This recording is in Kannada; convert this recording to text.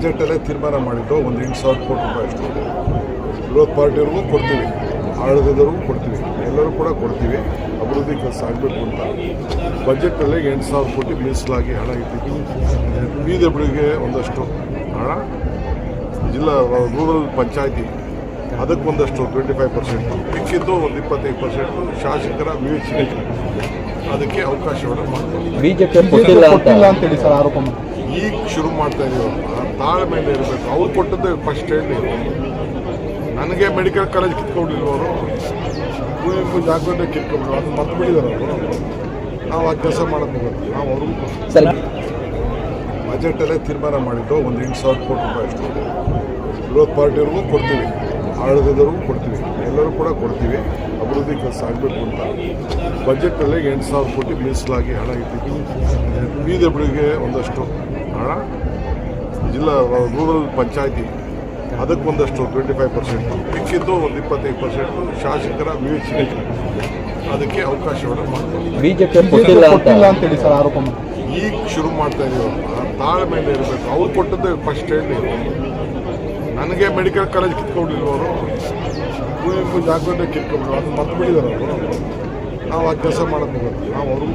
ಬಜೆಟಲ್ಲೇ ತೀರ್ಮಾನ ಮಾಡಿದ್ದು ಒಂದು ಎಂಟು ಸಾವಿರ ಕೋಟಿ ರೂಪಾಯಿ ಅಷ್ಟು. ವಿರೋಧ ಪಾರ್ಟಿಯವ್ರಿಗೂ ಕೊಡ್ತೀವಿ. ಆಡಳಿತದವ್ರಿಗೂ ಕೊಡ್ತೀವಿ. ಎಲ್ಲರೂ ಕೂಡ ಕೊಡ್ತೀವಿ. ಅಭಿವೃದ್ಧಿ ಕೆಲಸ ಆಗಬೇಕು ಅಂತ. ಬಜೆಟಲ್ಲೇ ಎಂಟು ಸಾವಿರ ಕೋಟಿ ಮೀಸಲಾಗಿ ಹಣ ಇಟ್ಟಿದ್ದೀವಿ. ಬೀದಬ್ಳಿಗೆ ಒಂದಷ್ಟು ಹಣ. ಜಿಲ್ಲಾ ರೂರಲ್ ಪಂಚಾಯಿತಿ ಅದಕ್ಕೆ ಒಂದಷ್ಟು ಟ್ವೆಂಟಿ ಫೈವ್ ಪರ್ಸೆಂಟು. ಮಿಕ್ಕಿದ್ದು ಒಂದು ಇಪ್ಪತ್ತೈದು ಪರ್ಸೆಂಟು. ಶಾಸಕರ ವಿವೇಚನೆ. ಅದಕ್ಕೆ ಅವಕಾಶವನ್ನು ಮಾಡ್ತೀವಿ. ಬಿಜೆಪಿ ಕೊಟ್ಟಿಲ್ಲ ಅಂತ. ಕೊಟ್ಟಿಲ್ಲ ಅಂತೇಳಿ ಸರ್ ಆರೋಪ. ಈಗ ಶುರು ಮಾಡ್ತಾ ಇದೀವಲ್ಲ ಮೇಲೆ ಇರಬೇಕು. ಅವ್ರು ಕೊಟ್ಟದ್ದು ಫಸ್ಟ್ ಹೇಳಿ ನನಗೆ ಮೆಡಿಕಲ್ ಕಾಲೇಜ್ ಕಿತ್ಕೊಂಡಿಲ್ವ ಅವರು ಕುವೆಂಪು ಜಾಗೃತಿ ಕಿತ್ಕೊಂಡ್ರು ಅದು ಮರ್ತು ಬಿಡಿದಾರೆ ಅವರು. ನಾವು ಆ ಕೆಲಸ ಮಾಡೋದು ನಾವು ಅವ್ರಿಗೂ ಬಜೆಟಲ್ಲೇ ತೀರ್ಮಾನ ಮಾಡಿದ್ದು ಒಂದು ಎಂಟು ಸಾವಿರ ಕೋಟಿ ರೂಪಾಯಿ ಅಷ್ಟು. ವಿರೋಧ ಪಾರ್ಟಿಯವ್ರಿಗೂ ಕೊಡ್ತೀವಿ. ಆಡಳಿತದವ್ರಿಗೂ ಕೊಡ್ತೀವಿ. ಎಲ್ಲರೂ ಕೂಡ ಕೊಡ್ತೀವಿ. ಅಭಿವೃದ್ಧಿ ಕೆಲಸ ಆಗಬೇಕು ಅಂತ. ಬಜೆಟಲ್ಲಿ ಎಂಟು ಸಾವಿರ ಕೋಟಿ ಮೀಸಲಾಗಿ ಹಣ ಇಟ್ಟಿದ್ದೀವಿ. ಬಿಡುಗೆ ಒಂದಷ್ಟು ಹಣ. ಜಿಲ್ಲಾ ರೂರಲ್ ಪಂಚಾಯಿತಿ ಅದಕ್ಕೆ ಒಂದಷ್ಟು ಟ್ವೆಂಟಿ ಫೈವ್ ಪರ್ಸೆಂಟು ಮಿಕ್ಕಿದ್ದು ಒಂದು ಇಪ್ಪತ್ತೈದು ಪರ್ಸೆಂಟು ಶಾಸಕರ ವಿವೇಚನೆ. ಅದಕ್ಕೆ ಅವಕಾಶವನ್ನು ಮಾಡ್ತೀವಿ ಸರ್ ಆರೋಪ. ಈಗ ಶುರು ಮಾಡ್ತಾ ಇದೀವಲ್ಲ ಮೇಲೆ ಇರಬೇಕು. ಅವ್ರು ಕೊಟ್ಟದ್ದು ಫಸ್ಟ್ ಹೇಳಿ ನನಗೆ ಮೆಡಿಕಲ್ ಕಾಲೇಜ್ ಕಿತ್ಕೊಂಡಿರುವವರು ಕುವೆಂಪು ಜಾಗೃತಿ ಕಿತ್ಕೊಂಡ್ರು ಅದು ಮರ್ತು ಬಿಟ್ಟಿದ್ದಾರೆ ಅವರು. ನಾವು ಆ ಕೆಲಸ ಮಾಡೋದು ನಾವು ಅವ್ರಿಗೂ